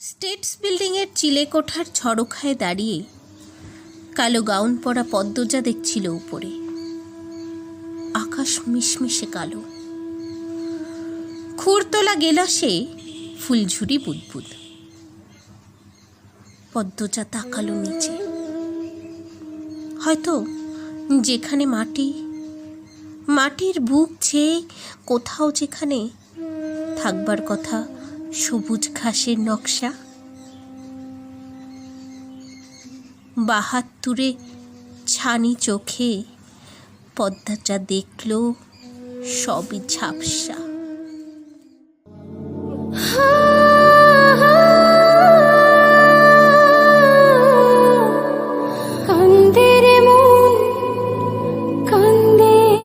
States বিল্ডিংয়ের চিলেকোঠার ঝড়খায় দাঁড়িয়ে কালো গাউন পরা পদ্মজা দেখছিল উপরে। আকাশ মিশমিশে কালো। খুরতলা গেলাসে ফুলঝুরি বুদবুদ। পদ্মজা তাকালো নিচে। হয়তো যেখানে মাটি, মাটির বুক ছেয়ে কোথাও যেখানে থাকবার কথা সবুজ ঘাসের নকশা। বাহাত্তরে ছানি চোখে পদ্মাটা দেখল সবই ঝাপসা।